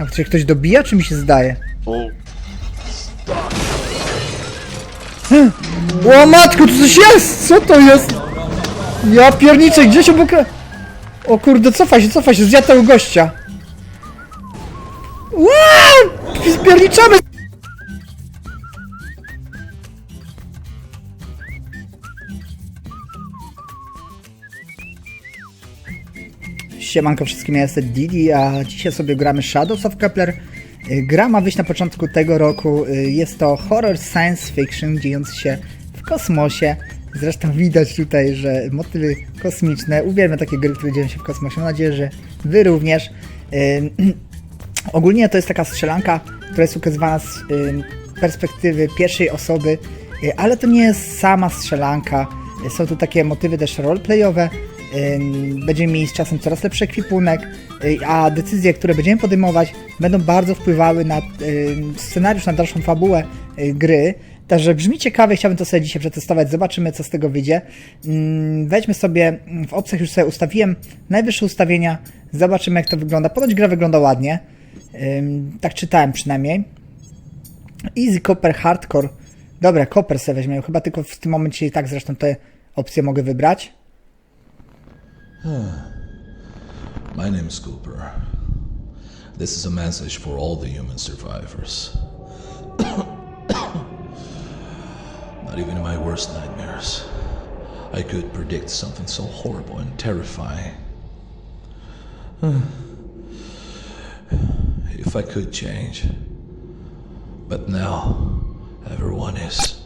Tam się ktoś dobija, czy mi się zdaje? O matku, tu coś jest! Co to jest? Ja pierniczę, gdzieś obok... O kurde, cofa się, cofa się, zjadł gościa. Wow! Spierniczamy! Siemanko wszystkim, ja jestem Didi, a dzisiaj sobie gramy Shadows of Kepler. Y, Gra ma wyjść na początku tego roku. Y, Jest to horror science fiction dziejący się w kosmosie. Zresztą widać tutaj, że motywy kosmiczne. Uwielbiam takie gry, które dzieją się w kosmosie. Mam nadzieję, że Wy również. Y, Ogólnie to jest taka strzelanka, która jest ukazywana z perspektywy pierwszej osoby, ale to nie jest sama strzelanka. Są tu takie motywy też roleplayowe. Będziemy mieli z czasem coraz lepszy ekwipunek, y, a decyzje, które będziemy podejmować, będą bardzo wpływały na scenariusz, na dalszą fabułę y, gry. Także brzmi ciekawie, chciałbym to sobie dzisiaj przetestować, zobaczymy co z tego wyjdzie. Wejdźmy sobie, mm, w opcjach już sobie ustawiłem najwyższe ustawienia, zobaczymy jak to wygląda. Ponoć gra wygląda ładnie. Tak czytałem przynajmniej. Easy Copper Hardcore. Dobra, Copper sobie weźmiemy. Chyba tylko w tym momencie i tak zresztą te opcje mogę wybrać. My name is Cooper. This is a message for all the human survivors. Not even in my worst nightmares, I could predict something so horrible and terrifying. if I could change. But now, everyone is.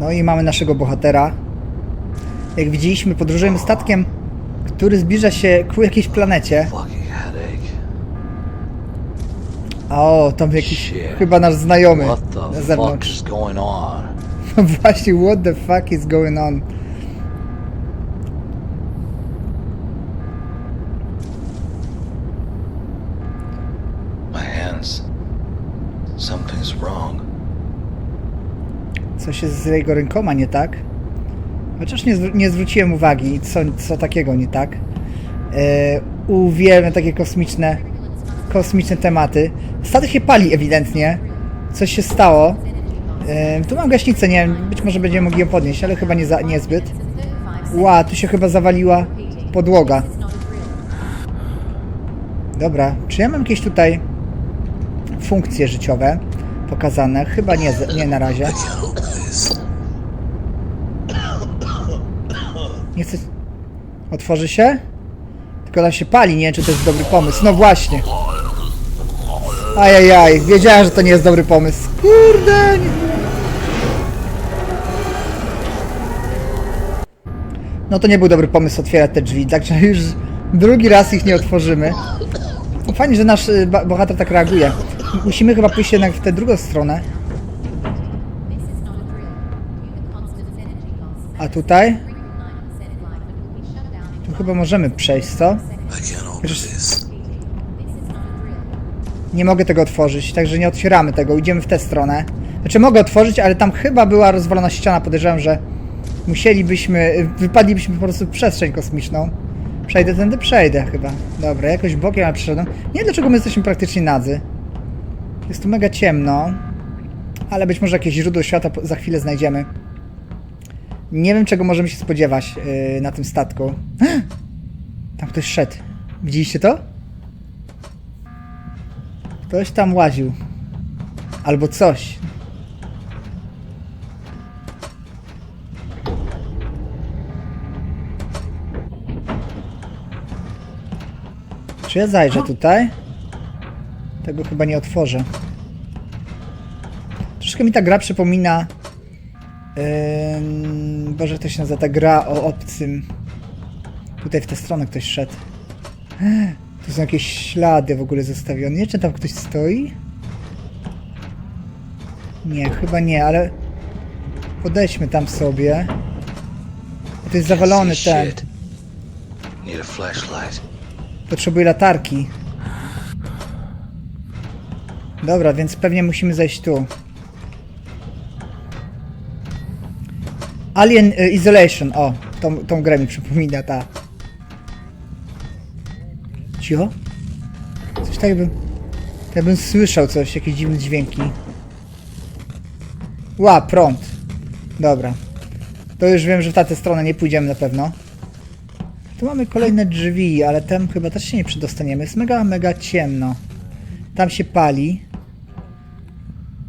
No i mamy naszego bohatera. Jak widzieliśmy, podróżujemy statkiem, który zbliża się ku jakiejś planecie. O, tam jakiś chyba nasz znajomy na zewnątrz. No właśnie, what the fuck is going on? Coś jest z jego rękoma nie tak? Chociaż nie, nie zwróciłem uwagi, co, co takiego nie tak. E, uwielbiam takie kosmiczne, kosmiczne tematy. Statek się pali ewidentnie. Coś się stało. E, tu mam gaśnicę, nie wiem, być może będziemy mogli ją podnieść, ale chyba nie za, niezbyt. Ła, tu się chyba zawaliła podłoga. Dobra, czy ja mam jakieś tutaj funkcje życiowe pokazane? Chyba nie, nie na razie. Nie chcę... Otworzy się? Tylko ona się pali, nie wiem czy to jest dobry pomysł. No właśnie. Ajajaj, wiedziałem, że to nie jest dobry pomysł. Kurde! No to nie był dobry pomysł otwierać te drzwi, także już drugi raz ich nie otworzymy. No Fajnie, że nasz y, bohater tak reaguje. Musimy chyba pójść jednak w tę drugą stronę. Down in Tu chyba możemy przejść, co? A. Nie mogę tego otworzyć, także nie otwieramy tego, idziemy w tę stronę. Znaczy mogę otworzyć, ale tam chyba była rozwalona ściana, podejrzewam, że musielibyśmy, wypadlibyśmy po prostu w przestrzeń kosmiczną. Przejdę tędy, przejdę chyba. Dobra, jakoś bokiem ja przyszedłem. Nie wiem dlaczego my jesteśmy praktycznie nadzy. Jest tu mega ciemno, ale być może jakieś źródło światła po- za chwilę znajdziemy. Nie wiem czego możemy się spodziewać yy, na tym statku. Tam ktoś szedł. Widzieliście to? Ktoś tam łaził. Albo coś. Czy ja zajrzę tutaj? Tego chyba nie otworzę. Troszkę mi ta gra przypomina. Yy, Boże, to się nazywa ta gra o obcym. Tutaj w tę stronę ktoś szedł. Tu są jakieś ślady w ogóle zostawione. Nie, czy tam ktoś stoi? Nie, chyba nie, ale podejdźmy tam sobie. To jest zawalony ten. Potrzebuję latarki. Dobra, więc pewnie musimy zejść tu. Alien y, Isolation. O, tą, tą grę mi przypomina ta. Cicho? Coś tak jakbym... Tak jakbym słyszał coś, jakieś dziwne dźwięki. Ła, prąd. Dobra. To już wiem, że w tamtę stronę nie pójdziemy na pewno. Tu mamy kolejne drzwi, ale tam chyba też się nie przedostaniemy. Jest mega, mega ciemno. Tam się pali.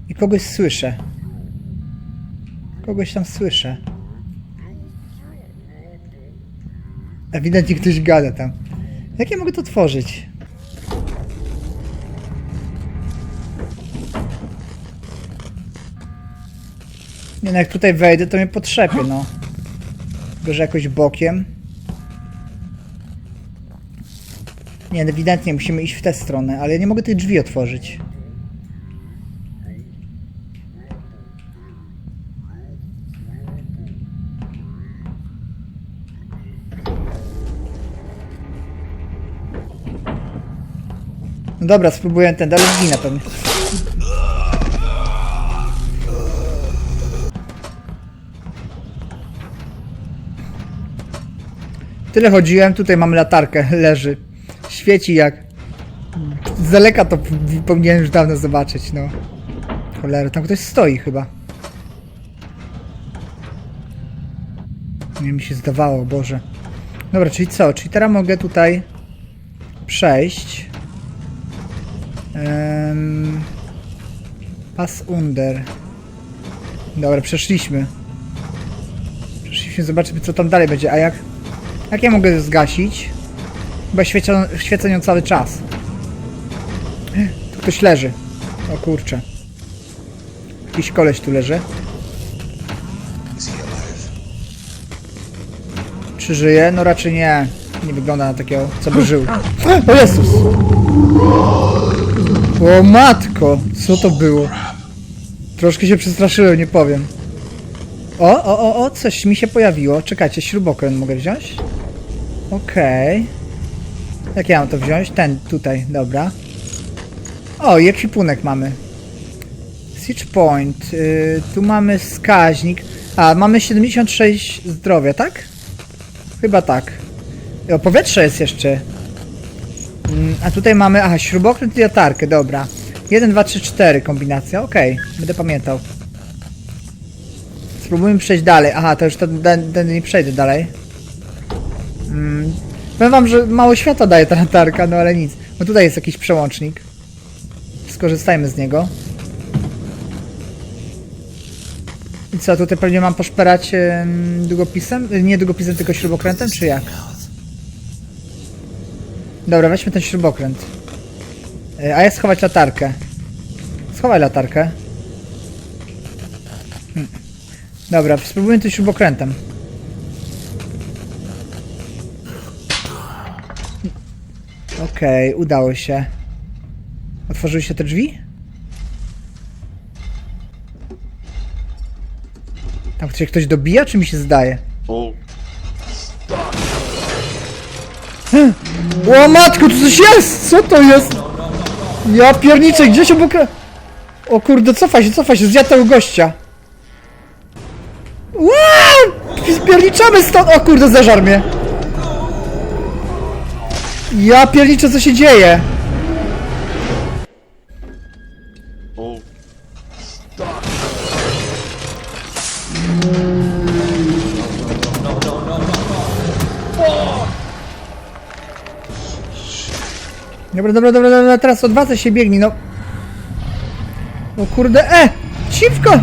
I kogoś słyszę. Kogoś tam słyszę. Ewidentnie ktoś gada tam. Jak ja mogę to otworzyć? Nie no, jak tutaj wejdę, to mnie potrzepie, no. Że jakoś bokiem. Nie, ewidentnie musimy iść w tę stronę, ale ja nie mogę tych drzwi otworzyć. Dobra, spróbuję ten, ale zginę pewnie. Tyle chodziłem, tutaj mam latarkę, leży. Świeci jak... Z daleka to powinienem już dawno zobaczyć, no. Cholera, tam ktoś stoi chyba. Nie mi się zdawało, Boże. Dobra, czyli co? Czyli teraz mogę tutaj przejść. Um, pass under. Dobra, przeszliśmy. Przeszliśmy, zobaczymy co tam dalej będzie. A jak... Jak ja mogę zgasić? Chyba świecą, świecą nią cały czas. Tu ktoś leży. O kurczę. Jakiś koleś tu leży. Czy żyje? No raczej nie. Nie wygląda na takiego, co by żył. O Jezus! O matko! Co to było? Troszkę się przestraszyłem, nie powiem. O, o, o, o, coś mi się pojawiło. Czekajcie, śrubokręt mogę wziąć? Okej. Jak ja mam to wziąć? Ten, tutaj, dobra. O, i ekwipunek mamy. Siege Point. y, tu mamy wskaźnik. A, mamy 76 zdrowia, tak? Chyba tak. O, powietrze jest jeszcze. Mm, A tutaj mamy, aha, śrubokręt i latarkę, dobra. 1, 2, 3, 4 kombinacja, okej, będę pamiętał. Spróbujmy przejść dalej. Aha, to już ten, nie przejdę dalej. Mm. Powiem wam, że mało światła daje ta latarka, no ale nic. No tutaj jest jakiś przełącznik. Skorzystajmy z niego. I co, tutaj pewnie mam poszperać em, długopisem? Nie długopisem, tylko śrubokrętem, czy jak? Dobra, weźmy ten śrubokręt. Y, A ja schować latarkę. Schowaj latarkę. Hmm. Dobra, spróbujmy tym śrubokrętem. Okej, udało się. Otworzyły się te drzwi? Tam się ktoś dobija, czy mi się zdaje? Matko, tu coś jest! Co to jest? Ja pierniczę, gdzieś obok... O kurde, cofa się, cofa się, zjadł tego gościa. Wow! Pierniczamy stąd! O kurde, zeżar mnie! Ja pierniczę, co się dzieje? Dobra, dobra, dobra, dobra, teraz odwracaj się, biegnij, no. O kurde, e! Ciwko!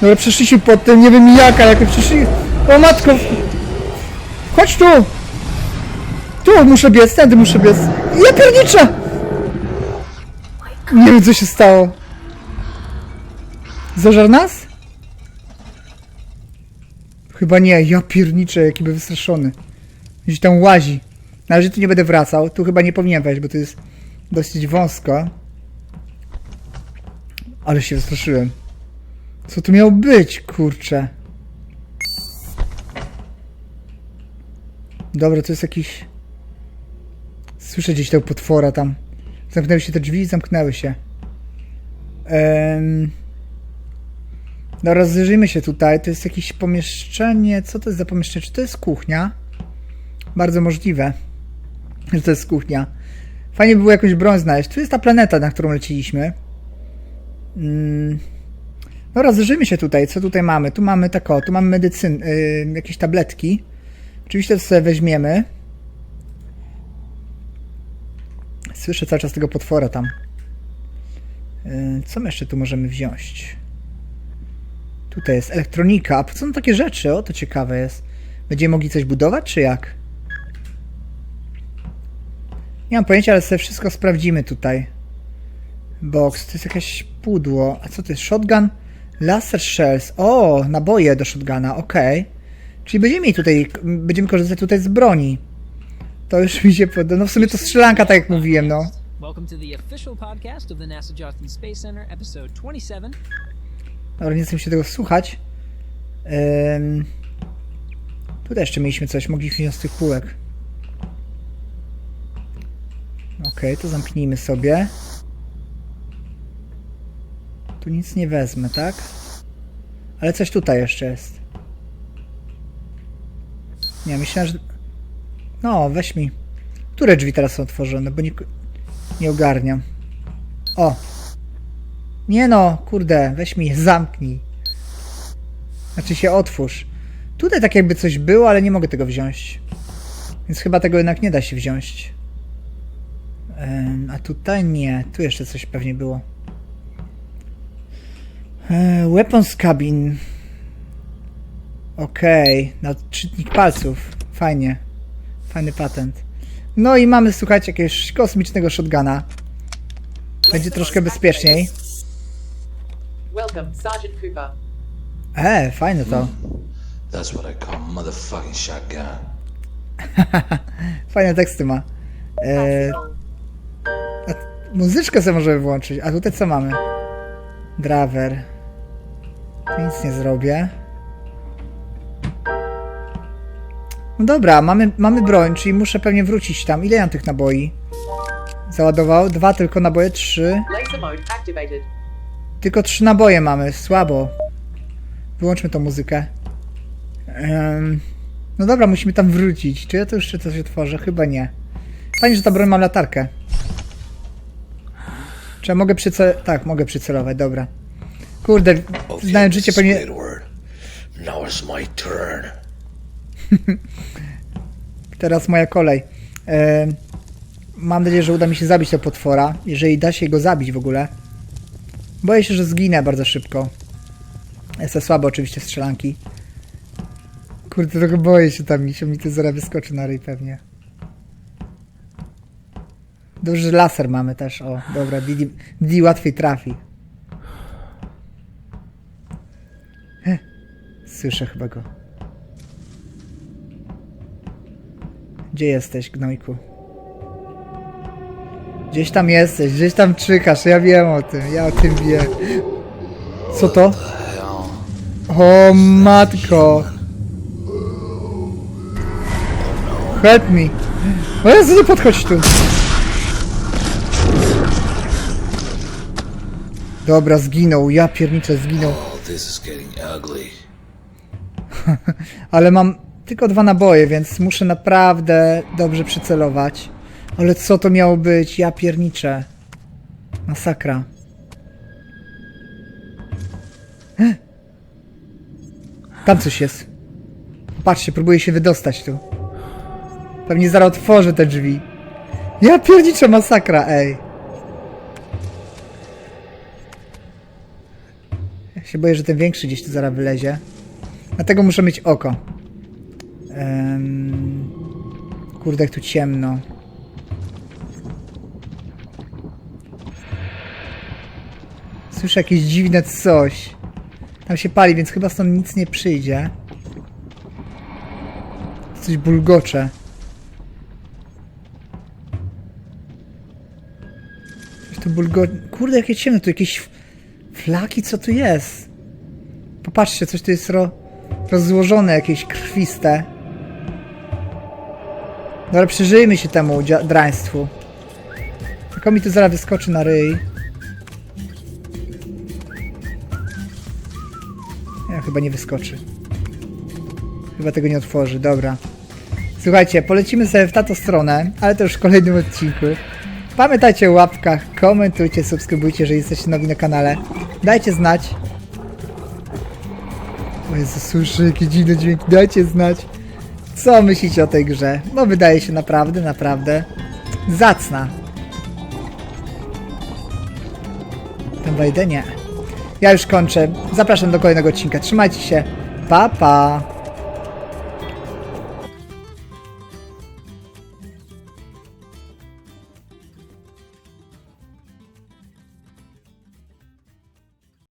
Dobra, przeszliśmy pod tym, nie wiem jak, ale jak przeszli... O matko! Chodź tu! Tu muszę biec, tędy muszę biec. Ja pierniczę! Nie wiem co się stało. Zażar nas? Chyba nie, ja pierniczę, jaki by wystraszony. Gdzieś tam łazi. Na razie tu nie będę wracał. Tu chyba nie powinien wejść, bo to jest dosyć wąsko. Ale się wystraszyłem. Co to miało być, kurczę? Dobra, to jest jakiś... Słyszę gdzieś tego potwora tam. Zamknęły się te drzwi, zamknęły się. Um... No rozejrzyjmy się tutaj. To jest jakieś pomieszczenie. Co to jest za pomieszczenie? Czy to jest kuchnia? Bardzo możliwe, że to jest kuchnia. Fajnie by było jakąś broń znaleźć. Tu jest ta planeta, na którą leciliśmy. Mm. No rozejrzyjmy się tutaj, co tutaj mamy. Tu mamy tak o, tu mamy medycyn, yy, jakieś tabletki. Oczywiście to sobie weźmiemy. Słyszę cały czas tego potwora tam. Yy, co my jeszcze tu możemy wziąć? Tutaj jest elektronika. A po co są takie rzeczy? O, to ciekawe jest. Będziemy mogli coś budować, czy jak? Nie mam pojęcia, ale sobie wszystko sprawdzimy tutaj. Box, to jest jakieś pudło. A co to jest? Shotgun? Laser shells. O, naboje do shotguna, okej. Czyli będziemy mieli tutaj, będziemy korzystać tutaj z broni. To już mi się podoba. No w sumie to strzelanka, tak jak mówiłem, no. Welcome to the official podcast of the NASA Joslin Space Center, episode 27. Dobra, nie chcę mi się tego słuchać. Tutaj jeszcze mieliśmy coś, mogliśmy wziąć z tych półek. Okej, to zamknijmy sobie. Tu nic nie wezmę, tak? Ale coś tutaj jeszcze jest. Nie, myślałem, że... No, weź mi. Które drzwi teraz są otworzone, bo nie, nie ogarniam. O! Nie no, kurde, weź mi zamknij. Znaczy się otwórz. Tutaj tak jakby coś było, ale nie mogę tego wziąć. Więc chyba tego jednak nie da się wziąć. A tutaj nie. Tu jeszcze coś pewnie było. E, weapons cabin. Okej, na czytnik palców. Fajnie. Fajny patent. No i mamy, słuchajcie, jakiegoś kosmicznego shotguna. Będzie troszkę bezpieczniej. Welcome, Sergeant Cooper. E, fajne to. That's what I call motherfucking shotgun. Fajne teksty ma. E, muzyczkę sobie możemy włączyć. A tutaj co mamy? Draver. Tu nic nie zrobię. No dobra, mamy, mamy broń, czyli muszę pewnie wrócić tam. Ile ja mam tych naboi? Załadował? Dwa tylko naboje, trzy. Tylko trzy naboje mamy, słabo. Wyłączmy tą muzykę. Em, no dobra, musimy tam wrócić. Czy ja to jeszcze coś otworzę? Chyba nie. Fajnie, że ta broń ma latarkę. Czy ja mogę przycelować? Tak, mogę przycelować, dobra. Kurde, znając życie pewnie... Now it's my turn. Teraz moja kolej. Em, mam nadzieję, że uda mi się zabić tego potwora. Jeżeli da się go zabić w ogóle. Boję się, że zginę bardzo szybko. Jestem słabo oczywiście strzelanki. Kurde, trochę boję się tam, mi się mi to zaraz wyskoczy na ryj pewnie. Że laser mamy też, o, dobra, Didi, Didi łatwiej trafi. Słyszę chyba go. Gdzie jesteś, gnojku? Gdzieś tam jesteś, gdzieś tam czykasz, ja wiem o tym, ja o tym wiem. Co to? O matko! Help me! O Jezu, nie podchodź tu! Dobra, zginął, ja pierniczę, zginął. Oh. Ale mam tylko dwa naboje, więc muszę naprawdę dobrze przycelować. Ale co to miało być? Ja pierniczę. Masakra. Tam coś jest. Patrzcie, próbuję się wydostać tu. Pewnie zaraz otworzę te drzwi. Ja pierniczę masakra, ej. Się boję, że ten większy gdzieś tu zaraz wylezie. Dlatego muszę mieć oko. Em, Kurde, jak tu ciemno. Słyszę jakieś dziwne coś. Tam się pali, więc chyba stąd nic nie przyjdzie. Coś bulgocze. Coś tu bulgo... Kurde, jakie ciemno, tu jakieś flaki, co tu jest? Popatrzcie, coś tu jest ro... rozłożone, jakieś krwiste. Dobra, przyjrzyjmy się temu draństwu. Tylko mi tu zaraz wyskoczy na ryj. Ja chyba nie wyskoczy. Chyba tego nie otworzy, dobra. Słuchajcie, polecimy sobie w tato stronę, ale to już w kolejnym odcinku. Pamiętajcie o łapkach, komentujcie, subskrybujcie, jeżeli jesteście nowi na kanale. Dajcie znać. O Jezu, słyszę jakie dziwne dźwięki. Dajcie znać, co myślicie o tej grze. No wydaje się naprawdę, naprawdę zacna. Ten wejdę? Ja już kończę. Zapraszam do kolejnego odcinka. Trzymajcie się. Pa, pa.